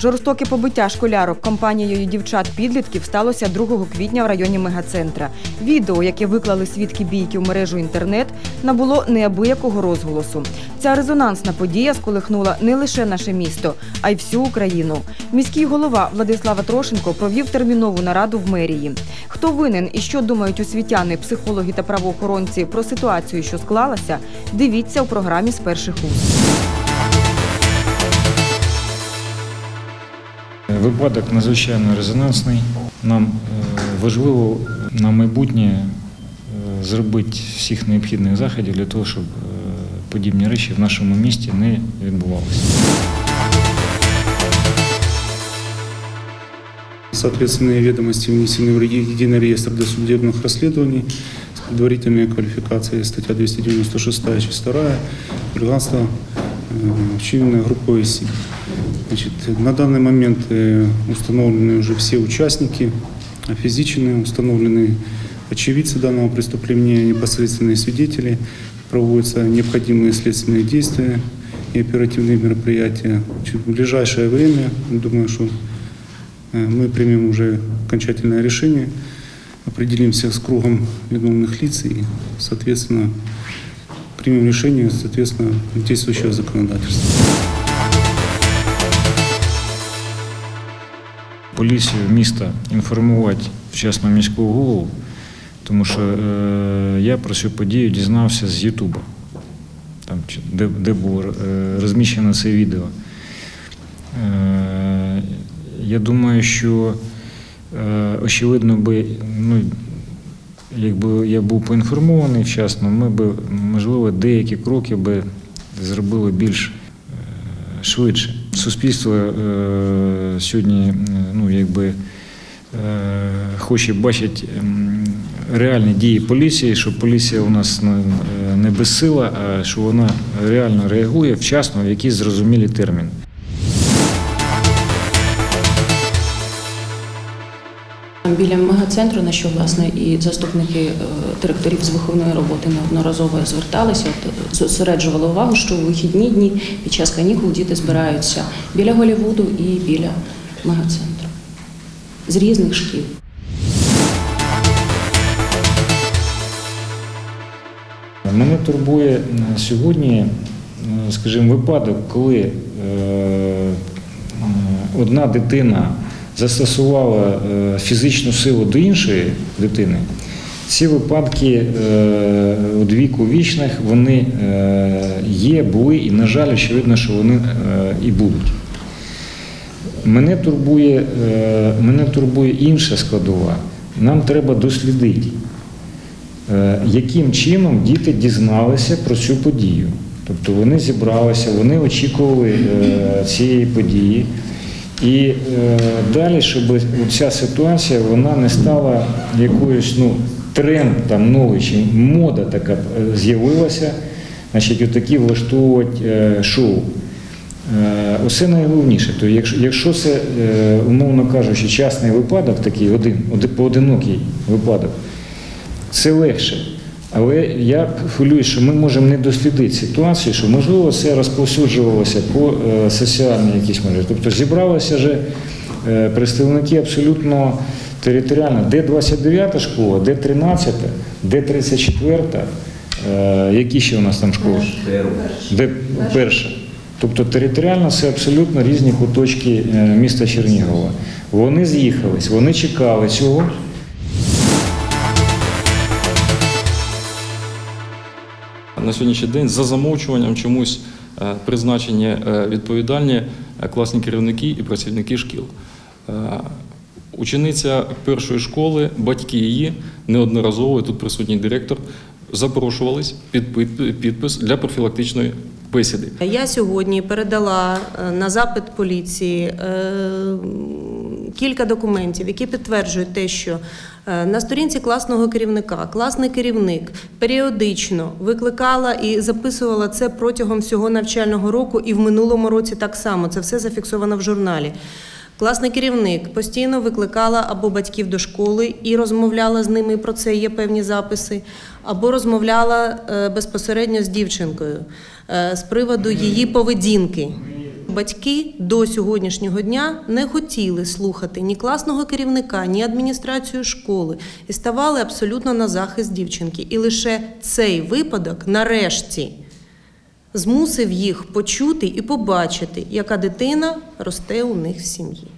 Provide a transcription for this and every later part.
Жорстоке побиття школярок компанією дівчат-підлітків сталося 2 квітня в районі мегацентра. Відео, яке виклали свідки бійки в мережу інтернет, набуло неабиякого розголосу. Ця резонансна подія сколихнула не лише наше місто, а й всю Україну. Міський голова Владислава Трошенко провів термінову нараду в мерії. Хто винен і що думають освітяни, психологи та правоохоронці про ситуацію, що склалася, дивіться у програмі з перших уст. Випадок надзвичайно резонансний. Нам е, важливо на майбутнє е, зробити всіх необхідних заходів для того, щоб е, подібні речі в нашому місті не відбувалися. Соответственные ведомости внесены в единый реестр досудебных расследований с предварительной квалификацией статья 296, часть 2, хулиганство, э, учиненное группой СИ. Значит, на данный момент э, установлены уже все участники, физичные, установлены очевидцы данного преступления, непосредственные свидетели, проводятся необходимые следственные действия и оперативные мероприятия. Значит, в ближайшее время, думаю, что Э, мы примем уже окончательное решение, определимся с кругом виновных лиц и, соответственно, примем решение, соответственно, действующего законодательства. Поліцію міста інформувати вчасно міського голову, тому що е, я про цю подію дізнався з Ютуба, там, де, де було е, розміщено це відео. Е, я думаю, що е, очевидно би, ну, якби я був поінформований вчасно, ми б, можливо, деякі кроки би зробили більш швидше. Суспільство е, сьогодні е, ну, якби, е, хоче бачити реальні дії поліції, що поліція у нас не, безсила, а що вона реально реагує вчасно в якісь зрозумілі терміни. Біля мегацентру, на що власне і заступники е, директорів з виховної роботи неодноразово зверталися, от, е, зосереджували увагу, що у вихідні дні під час канікул діти збираються біля Голівуду і біля мегацентру з різних шкіл. Мене турбує е, сьогодні, скажімо, випадок, коли одна дитина застосувала е, фізичну силу до іншої дитини. Ці випадки е, від віку вічних вони е, є, були і, на жаль, очевидно, що вони е, і будуть. Мене турбує, е, мене турбує інша складова. Нам треба дослідити, е, яким чином діти дізналися про цю подію. Тобто вони зібралися, вони очікували е, цієї події. І е, далі, щоб ця ситуація вона не стала якоюсь ну, тренд там новий, чи мода така е, з'явилася, значить, отакі влаштовувати е, шоу. Е, Усе найголовніше. То якщо, якщо це, е, умовно кажучи, частний випадок, такий один, оди- поодинокий випадок, це легше. Але я хвилююсь, що ми можемо не дослідити ситуацію, що можливо це розповсюджувалося по е, соціальній якійсь мережі. Тобто зібралися вже е, представники абсолютно територіально, де 29 школа, де 13, де 34, е, які ще у нас там школи? Де перша. Тобто територіально це абсолютно різні куточки міста Чернігова. Вони з'їхались, вони чекали цього. На сьогоднішній день за замовчуванням чомусь е, призначені е, відповідальні е, класні керівники і працівники шкіл. Учениця першої школи, батьки її неодноразово, тут присутній директор, запрошувались під під- підпис для профілактичної бесіди. Я сьогодні передала на запит поліції кілька документів, які підтверджують те, що на сторінці класного керівника класний керівник періодично викликала і записувала це протягом всього навчального року, і в минулому році так само. Це все зафіксовано в журналі. Класний керівник постійно викликала або батьків до школи і розмовляла з ними про це. Є певні записи, або розмовляла е, безпосередньо з дівчинкою е, з приводу її поведінки. Батьки до сьогоднішнього дня не хотіли слухати ні класного керівника, ні адміністрацію школи і ставали абсолютно на захист дівчинки. І лише цей випадок нарешті змусив їх почути і побачити, яка дитина росте у них в сім'ї.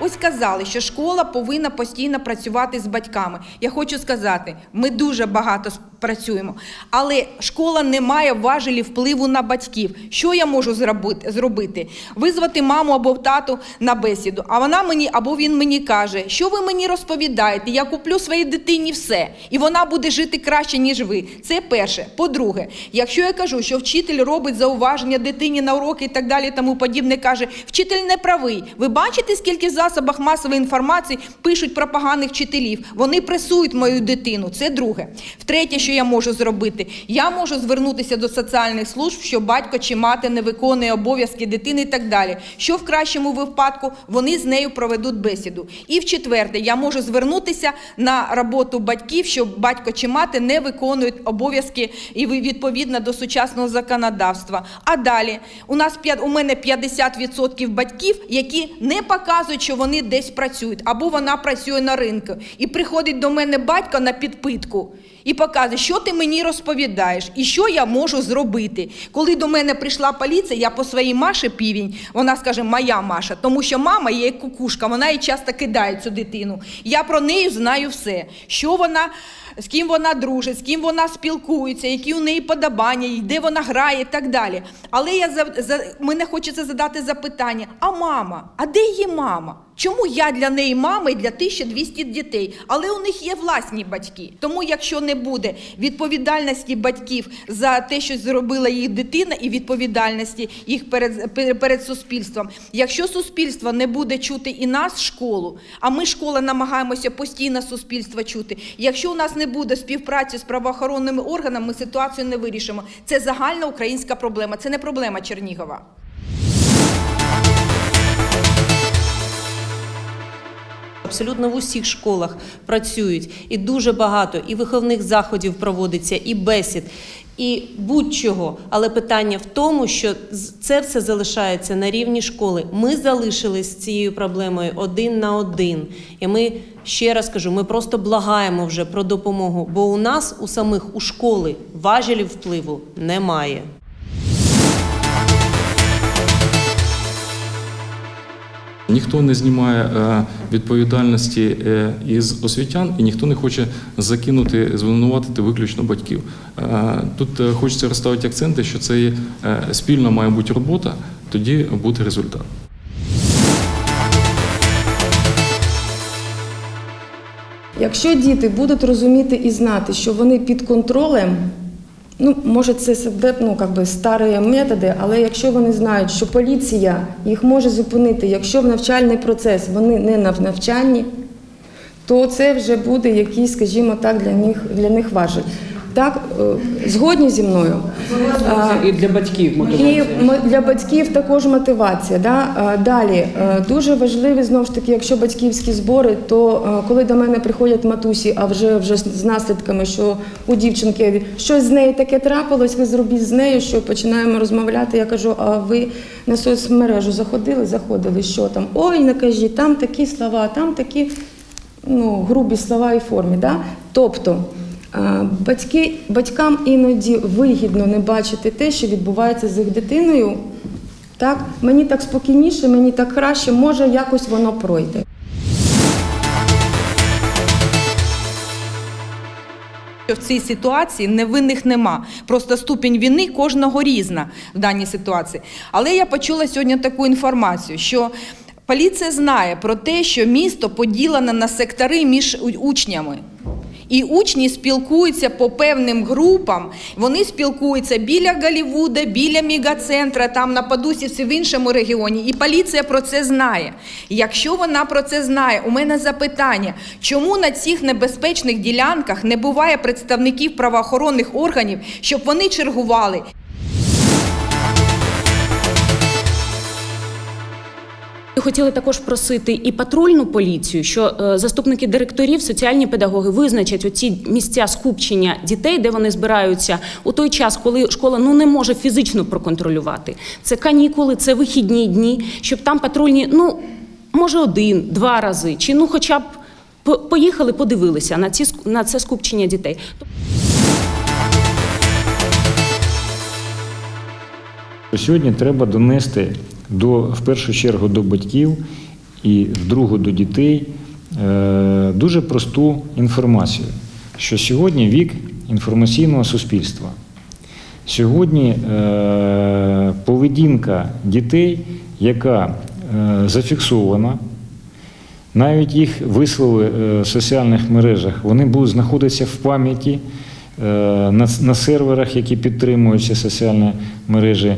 Ось казали, що школа повинна постійно працювати з батьками. Я хочу сказати, ми дуже багато працюємо, але школа не має важелі впливу на батьків. Що я можу зробити? Визвати маму або тату на бесіду. А вона мені або він мені каже, що ви мені розповідаєте? Я куплю своїй дитині все, і вона буде жити краще, ніж ви. Це перше. По-друге, якщо я кажу, що вчитель робить зауваження дитині на уроки і так далі, тому подібне, каже, вчитель не правий. Ви бачите, скільки в засобах масової інформації пишуть про поганих вчителів? Вони пресують мою дитину. Це друге. Втретє, що я можу зробити, я можу звернутися до соціальних служб, що батько чи мати не виконує обов'язки дитини і так далі. Що в кращому випадку вони з нею проведуть бесіду. І в четверте, я можу звернутися на роботу батьків, що батько чи мати не виконують обов'язки і відповідно до сучасного законодавства. А далі у нас у мене 50% батьків, які не показують, що вони десь працюють, або вона працює на ринку. І приходить до мене батько на підпитку. І показує, що ти мені розповідаєш, і що я можу зробити. Коли до мене прийшла поліція, я по своїй Маші півень, вона скаже, моя Маша, тому що мама є кукушка, вона її часто кидає цю дитину. Я про неї знаю все. Що вона, з ким вона дружить, з ким вона спілкується, які у неї подобання, де вона грає і так далі. Але я за, за мене хочеться задати запитання: а мама? А де її мама? Чому я для неї мама і для 1200 дітей? Але у них є власні батьки. Тому, якщо не буде відповідальності батьків за те, що зробила їх дитина, і відповідальності їх перед, перед, суспільством, якщо суспільство не буде чути і нас, школу, а ми школа намагаємося постійно суспільство чути. Якщо у нас не буде співпраці з правоохоронними органами, ми ситуацію не вирішимо. Це загальна українська проблема, це не проблема Чернігова. Абсолютно в усіх школах працюють і дуже багато і виховних заходів проводиться, і бесід, і будь-чого. Але питання в тому, що це все залишається на рівні школи. Ми залишились з цією проблемою один на один. І ми ще раз кажу, ми просто благаємо вже про допомогу, бо у нас у самих у школи важелів впливу немає. Ніхто не знімає е, відповідальності е, із освітян, і ніхто не хоче закинути, звинуватити виключно батьків. Е, Тут хочеться розставити акценти, що це є, спільна має бути робота, тоді буде результат. Якщо діти будуть розуміти і знати, що вони під контролем, ну може це ну старі методи, але якщо вони знають, що поліція їх може зупинити, якщо в навчальний процес вони не на навчанні, то це вже буде якийсь, скажімо так, для них для них важель. Так, е, згодні зі мною. І для батьків мотивація. м- для батьків також мотивація. Да? Далі е, дуже важливі знову ж таки, якщо батьківські збори, то е, коли до мене приходять матусі, а вже вже з наслідками, що у дівчинки щось з нею таке трапилось, ви зробіть з нею, що починаємо розмовляти. Я кажу, а ви на соцмережу заходили, заходили, що там? Ой, не кажіть, там такі слова, там такі ну, грубі слова і формі. Да? Тобто е, батьки, батькам іноді вигідно не бачити те, що відбувається з їх дитиною. Так? Мені так спокійніше, мені так краще, може якось воно пройде. В цій ситуації невинних нема. Просто ступінь вини кожного різна в даній ситуації. Але я почула сьогодні таку інформацію, що поліція знає про те, що місто поділене на сектори між учнями. І учні спілкуються по певним групам. Вони спілкуються біля Голлівуда, біля мегацентра, там на Падусівці, в іншому регіоні. І поліція про це знає. Якщо вона про це знає, у мене запитання, чому на цих небезпечних ділянках не буває представників правоохоронних органів, щоб вони чергували хотіли також просити і патрульну поліцію, що е, заступники директорів, соціальні педагоги визначать оці місця скупчення дітей, де вони збираються у той час, коли школа ну не може фізично проконтролювати. Це канікули, це вихідні дні, щоб там патрульні, ну може один, два рази, чи ну, хоча б по- поїхали, подивилися на ці на це скупчення дітей. Сьогодні треба донести до, в першу чергу до батьків і в другу до дітей е, дуже просту інформацію, що сьогодні вік інформаційного суспільства. Сьогодні е, поведінка дітей, яка е, зафіксована, навіть їх вислови е, в соціальних мережах, вони будуть знаходитися в пам'яті на, на серверах, які підтримуються соціальні мережі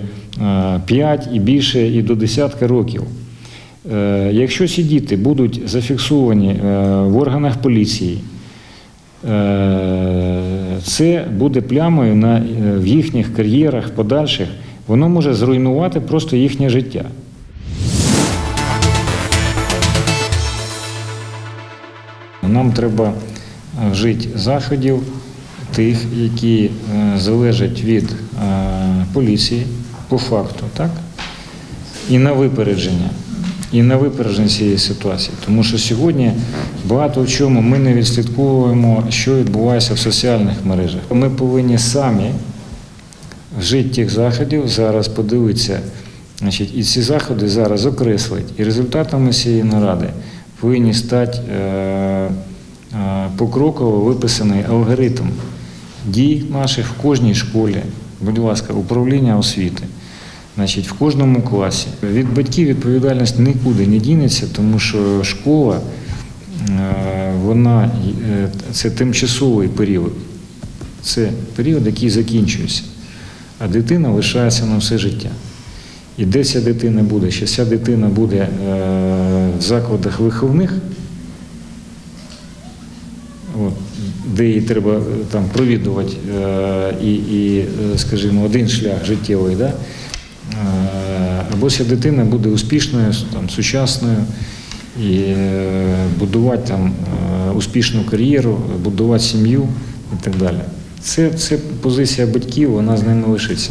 5 і більше, і до десятка років. Е, Якщо ці діти будуть зафіксовані е, в органах поліції, е, це буде плямою на, е, в їхніх кар'єрах подальших, воно може зруйнувати просто їхнє життя. Нам треба е, вжити заходів тих, які е, залежать від е, поліції по факту, так? І на випередження. І на випередження цієї ситуації. Тому що сьогодні багато в чому ми не відслідковуємо, що відбувається в соціальних мережах. Ми повинні самі вжити тих заходів, зараз подивитися. Значить, і ці заходи зараз окреслить. І результатами цієї наради повинні стати е, покроково виписаний алгоритм дій наших в кожній школі, будь ласка, управління освіти. Значить, в кожному класі. Від батьків відповідальність нікуди не дінеться, тому що школа е, вона е, це тимчасовий період. Це період, який закінчується, а дитина лишається на все життя. І де ця дитина буде? Що ця дитина буде е, в закладах виховних, от, де її треба е, там провідувати е, і, і, е, скажімо, один шлях життєвий, да? Або ця дитина буде успішною, там, сучасною і будувати там успішну кар'єру, будувати сім'ю і так далі. Це, це позиція батьків, вона з ними лишиться.